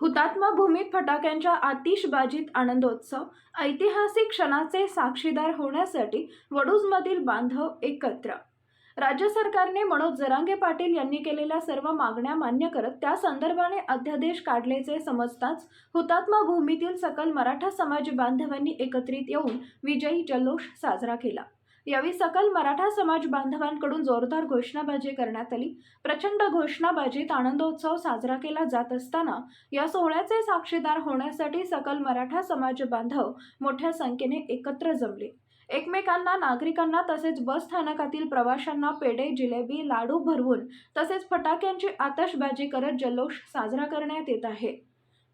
हुतात्मा भूमीत फटाक्यांच्या आतिषबाजीत आनंदोत्सव ऐतिहासिक क्षणाचे साक्षीदार होण्यासाठी वडूजमधील बांधव एकत्र. राज्य सरकारने मनोज जरांगे पाटील यांनी केलेल्या सर्व मागण्या मान्य करत त्या संदर्भाने अध्यादेश काढल्याचे समजताच हुतात्मा भूमीतील सकल मराठा समाज बांधवांनी एकत्रित येऊन विजयी जल्लोष साजरा केला. यावेळी सकल मराठा समाज बांधवांकडून जोरदार घोषणाबाजी करण्यात आली. प्रचंड घोषणाबाजीत आनंदोत्सव साजरा केला जात असताना या सोहळ्याचे साक्षीदार होण्यासाठी सकल मराठा समाज बांधव मोठ्या संख्येने एकत्र जमले. एकमेकांना नागरिकांना तसेच बस स्थानकातील प्रवाशांना पेढे जिलेबी लाडू भरवून तसेच फटाक्यांची आतषबाजी करत जल्लोष साजरा करण्यात येत आहे.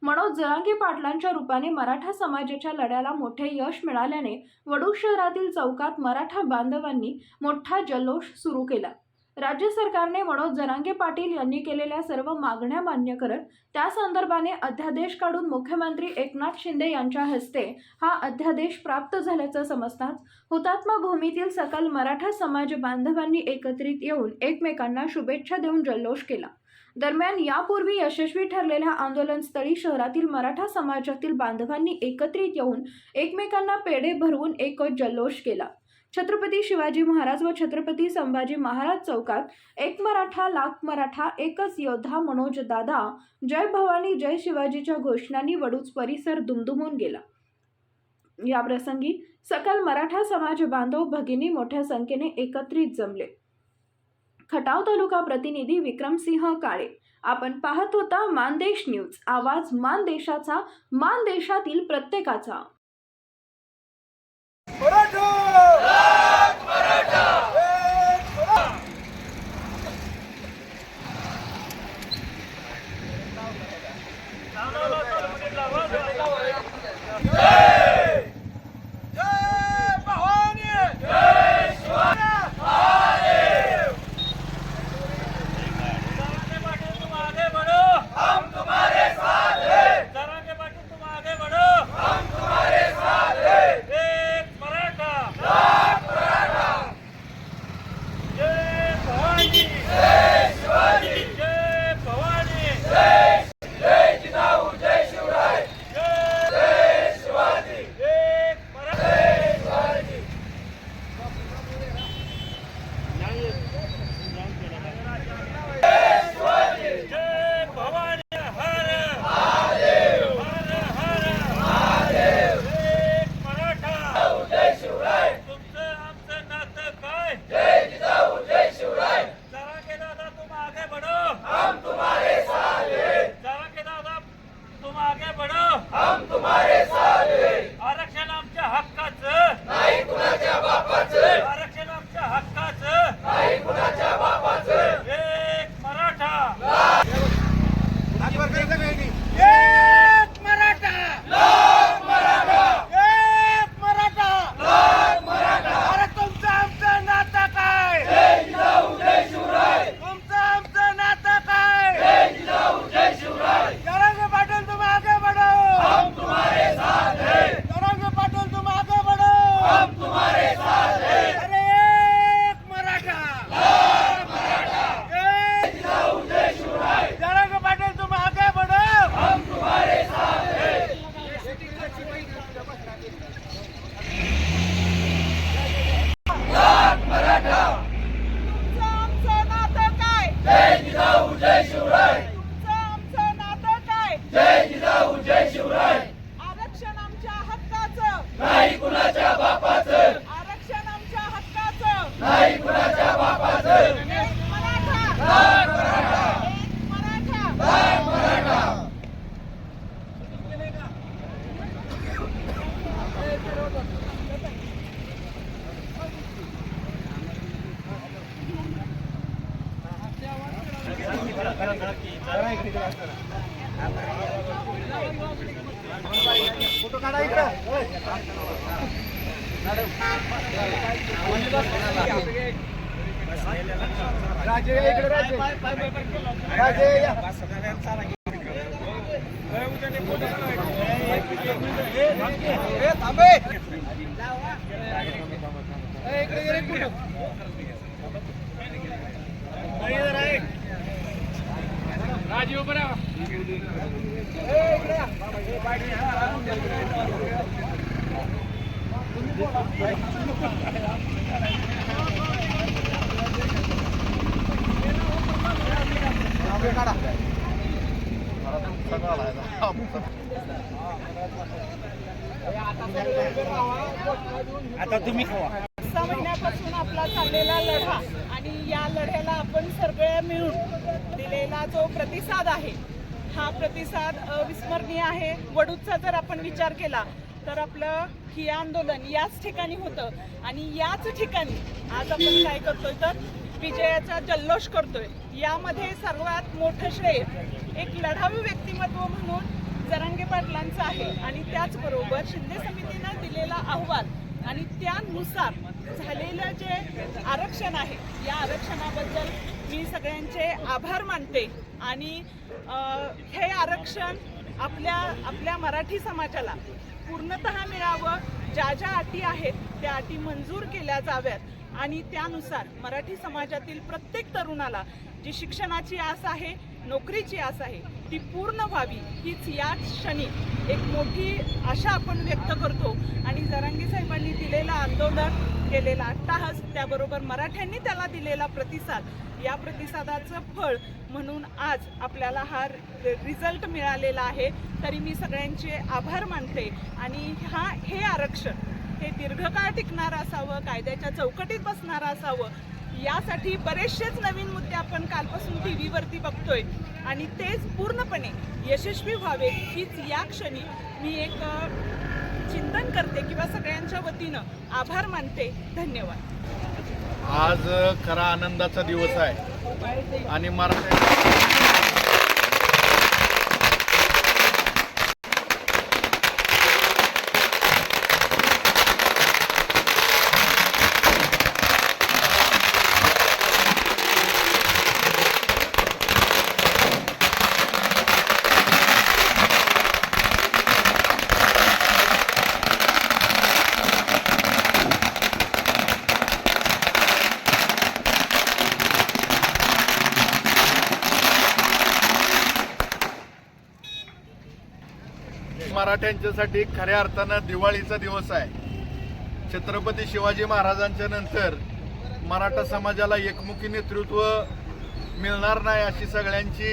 मनोज जरांगे पाटलांच्या रूपाने मराठा समाजाच्या लढ्याला मोठे यश मिळाल्याने वडू शहरातील चौकात मराठा बांधवांनी मोठा जल्लोष सुरू केला. राज्य सरकारने मनोज जरांगे पाटील यांनी केलेल्या सर्व मागण्या मान्य करत त्या संदर्भाने अध्यादेश काढून मुख्यमंत्री एकनाथ शिंदे यांच्या हस्ते हा अध्यादेश प्राप्त झाल्याचं समजताच हुतात्मा भूमीतील सकल मराठा समाज बांधवांनी एकत्रित येऊन एकमेकांना शुभेच्छा देऊन जल्लोष केला. दरम्यान यापूर्वी यशस्वी ठरलेल्या आंदोलनस्थळी शहरातील मराठा समाजातील बांधवांनी एकत्रित येऊन एकमेकांना पेढे भरवून एकच जल्लोष केला. छत्रपती शिवाजी महाराज व छत्रपती संभाजी महाराज चौकात एक मराठा लाख मराठा एकच योद्धा मनोज दादा जय भवानी जय शिवाजीच्या घोषणांनी वडूच परिसर दुमदुमून गेला. या प्रसंगी सकल मराठा समाज बांधव भगिनी मोठ्या संख्येने एकत्रित जमले. खटाव तालुका प्रतिनिधी विक्रमसिंह काळे. आपण पाहत होता मानदेश न्यूज. आवाज मानदेशाचा मानदेशातील प्रत्येकाचा. राजे इकडे राजे राजे इकडे राजीव बरा आता तुम्ही खावा. सहा महिन्यापासून आपला चाललेला लढा आणि या लढ्याला आपण सगळे मिळून दिलेला जो प्रतिसाद आहे हा प्रतिसाद अविस्मरणीय आहे. वडूदचा जर आपण विचार केला तर आपलं हे आंदोलन याच ठिकाणी होतं. आणि याच ठिकाणी आज आपण काय करतोय तर विजयाचा जल्लोष करतोय. यामध्ये सर्वात मोठं श्रेय एक लढाऊ व्यक्तिमत्व म्हणून जरांगे पाटलांचं आहे. आणि त्याचबरोबर शिंदे समितीनं दिलेला अहवाल आणि त्यानुसार झालेलं जे आरक्षण आहे या आरक्षणाबद्दल मी सगळ्यांचे आभार मानते. आणि हे आरक्षण आपल्या आपल्या मराठी समाजाला पूर्णतः मिळावं. ज्या ज्या अटी आहेत त्या अटी मंजूर केल्या जाव्यात. आणि त्यानुसार मराठी समाजातील प्रत्येक तरुणाला जी शिक्षणाची आस आहे नोकरीची आस आहे ती पूर्ण व्हावी हीच याच क्षणी एक मोठी आशा आपण व्यक्त करतो. आणि जरांगी साहेबांनी दिलेलं आंदोलन केलेला अट्टाहास त्याबरोबर मराठ्यांनी त्याला दिलेला प्रतिसाद. या प्रतिसादाचं फळ म्हणून आज आपल्याला हा रिझल्ट मिळालेला आहे. तरी मी सगळ्यांचे आभार मानते. आणि हा हे आरक्षण हे दीर्घकाळ टिकणारं असावं कायद्याच्या चौकटीत बसणारं असावं यासाठी बरेचसेच नवीन मुद्दे आपण कालपासून टी व्हीवरती बघतोय. आणि तेच पूर्णपणे यशस्वी व्हावे हीच या क्षणी मी एक चिंतन करते किंवा सगळ्यांच्या वतीनं आभार मानते. धन्यवाद. आज खरा आनंदाचा दिवस आहे. आणि मराठी मराठ्यांच्यासाठी खऱ्या अर्थानं दिवाळीचा दिवस आहे. छत्रपती शिवाजी महाराजांच्या नंतर मराठा समाजाला एकमुखी नेतृत्व मिळणार नाही अशी सगळ्यांची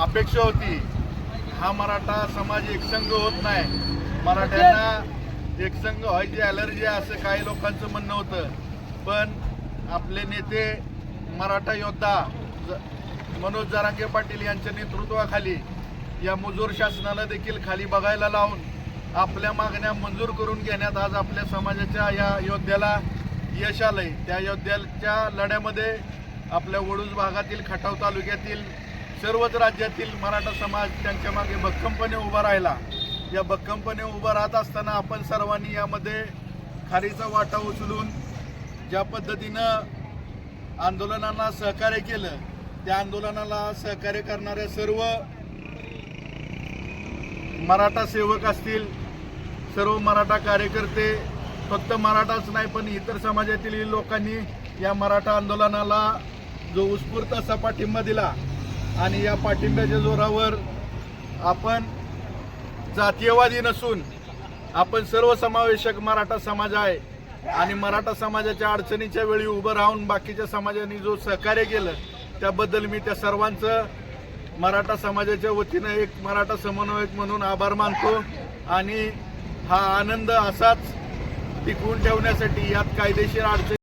अपेक्षा होती. हा मराठा समाज एकसंघ होत नाही. मराठ्यांना एकसंघ व्हायची ॲलर्जी असं काही लोकांचं म्हणणं होतं. पण आपले नेते मराठा योद्धा ज- मनोज जरांगे पाटील यांच्या नेतृत्वाखाली या मुजोर शासनाला देखील खाली बघायला लावून आपल्या मागण्या मंजूर करून घेण्यात आज आपल्या समाजाच्या या योद्ध्याला यश आलंय. त्या योद्ध्याच्या लढ्यामध्ये आपल्या वडूज भागातील खटाव तालुक्यातील सर्वच राज्यातील मराठा समाज त्यांच्या मागे भक्कमपणे उभा राहिला. या भक्कमपणे उभा राहत असताना आपण सर्वांनी यामध्ये खारीचा वाटा उचलून ज्या पद्धतीनं आंदोलनाला सहकार्य केलं त्या आंदोलनाला सहकार्य करणाऱ्या सर्व मराठा सेवक असतील सर्व मराठा कार्यकर्ते फक्त मराठाच नाही पण इतर समाजातील लोकांनी या मराठा आंदोलनाला जो उत्स्फूर्त असा पाठिंबा दिला आणि या पाठिंब्याच्या जोरावर आपण जातीयवादी नसून आपण सर्वसमावेशक मराठा समाज आहे आणि मराठा समाजाच्या अडचणीच्या वेळी उभं राहून बाकीच्या समाजाने जो सहकार्य केलं त्याबद्दल मी त्या सर्वांचं मराठा समाजाच्या वतीनं एक मराठा समन्वयक म्हणून आभार मानतो आणि हा आनंद असाच टिकवून ठेवण्यासाठी यात कायदेशीर अडचणी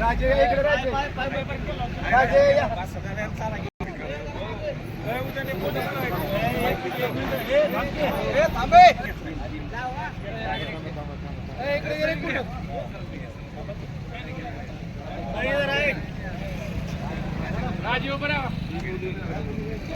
राजे इकडे राजीव बरा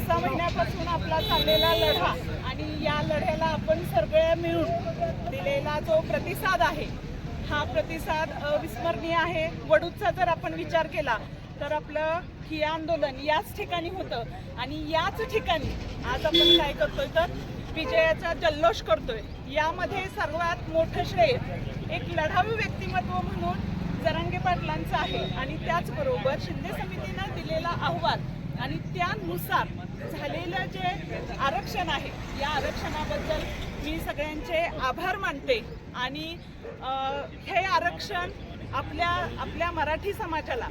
सहा महिन्यापासून आपला चाललेला लढा आणि या लढ्याला आपण सगळे मिळून दिलेला जो प्रतिसाद आहे हा प्रतिसाद अविस्मरणीय आहे. वडूचा जर आपण विचार केला तर आपलं हे आंदोलन याच ठिकाणी होतं. आणि याच ठिकाणी आज आपण काय करतोय तर विजयाचा जल्लोष करतोय. यामध्ये सर्वात मोठं श्रेय एक लढाऊ व्यक्तिमत्व म्हणून जरांगे पाटलांचं आहे. आणि त्याचबरोबर शिंदे समितीनं दिलेला अहवाल आणि त्यानुसार झालेलं जे आरक्षण आहे या आरक्षणाबद्दल मी सगळ्यांचे आभार मानते. आणि हे आरक्षण आपल्या आपल्या मराठी समाजाला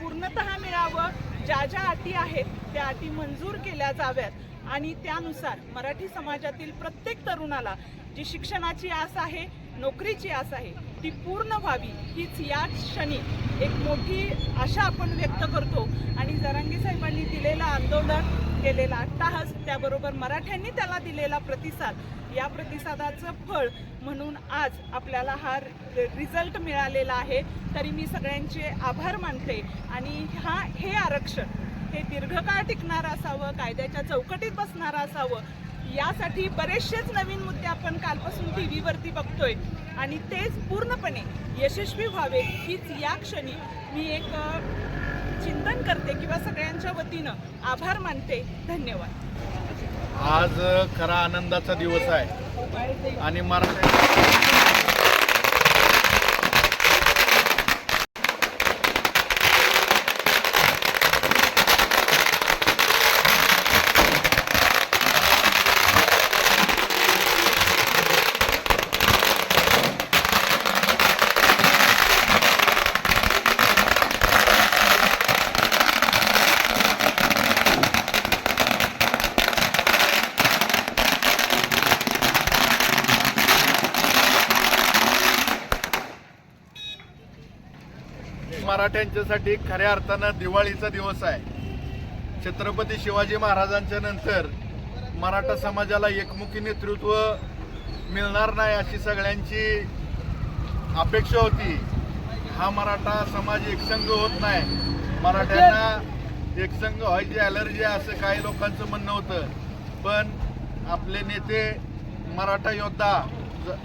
पूर्णतः मिळावं. ज्या ज्या अटी आहेत त्या अटी मंजूर केल्या जाव्यात. आणि त्यानुसार मराठी समाजातील प्रत्येक तरुणाला जी शिक्षणाची आस आहे नोकरीची आस आहे ती पूर्ण व्हावी हीच याच क्षणी एक मोठी आशा आपण व्यक्त करतो. आणि जरांगे साहेबांनी दिलेलं आंदोलन केलेला अट्टाहस त्याबरोबर मराठ्यांनी त्याला दिलेला प्रतिसाद. या प्रतिसादाचं फळ म्हणून आज आपल्याला हा रिझल्ट मिळालेला आहे. तरी मी सगळ्यांचे आभार मानते. आणि हा हे आरक्षण हे दीर्घकाळ टिकणारं असावं कायद्याच्या चौकटीत बसणारं असावं यासाठी बरेचसेच नवीन मुद्दे आपण कालपासून टी व्हीवरती बघतोय. आणि तेच पूर्णपणे यशस्वी व्हावे हीच या क्षणी मी एक चिंतन करते किंवा सगळ्यांच्या वतीनं आभार मानते. धन्यवाद. आज खरा आनंदाचा दिवस आहे. आणि मराठी मराठ्यांच्यासाठी खऱ्या अर्थानं दिवाळीचा दिवस आहे. छत्रपती शिवाजी महाराजांच्या नंतर मराठा समाजाला एकमुखी नेतृत्व मिळणार नाही अशी सगळ्यांची अपेक्षा होती. हा मराठा समाज एकसंघ होत नाही. मराठ्यांना एकसंघ व्हायची ॲलर्जी आहे असं काही लोकांचं म्हणणं होतं. पण आपले नेते मराठा योद्धा ज-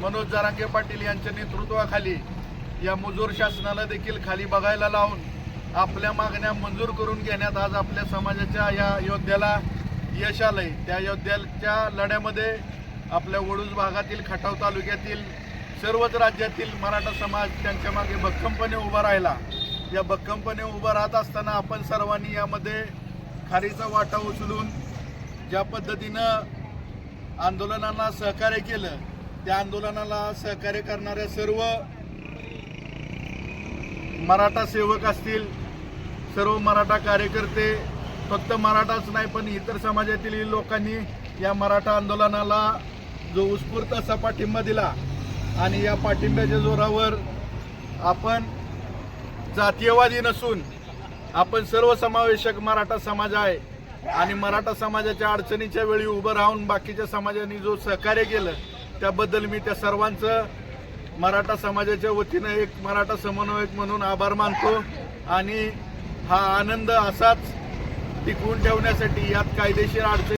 मनोज जरांगे पाटील यांच्या नेतृत्वाखाली या मुजोर शासनाला देखील खाली बघायला लावून आपल्या मागण्या मंजूर करून घेण्यात आज आपल्या समाजाच्या या योद्ध्याला यश आलं आहे त्या योद्ध्याच्या लढ्यामध्ये आपल्या वडूज भागातील खटाव तालुक्यातील सर्वच राज्यातील मराठा समाज त्यांच्या मागे भक्कमपणे उभा राहिला. या भक्कमपणे उभा राहत असताना आपण सर्वांनी यामध्ये खारीचा वाटा उचलून ज्या पद्धतीनं आंदोलनाला सहकार्य केलं त्या आंदोलनाला सहकार्य करणाऱ्या सर्व मराठा सेवक असतील सर्व मराठा कार्यकर्ते फक्त मराठाच नाही पण इतर समाजातील लोकांनी या मराठा आंदोलनाला जो उत्स्फूर्त असा पाठिंबा दिला आणि या पाठिंब्याच्या जोरावर आपण जातीयवादी नसून आपण सर्वसमावेशक मराठा समाज आहे आणि मराठा समाजाच्या अडचणीच्या वेळी उभं राहून बाकीच्या समाजाने जो सहकार्य केलं त्याबद्दल मी त्या सर्वांचं मराठा समाजाच्या वतीनं एक मराठा समन्वयक म्हणून आभार मानतो. आणि हा आनंद असाच टिकवून ठेवण्यासाठी यात कायदेशीर अडचणी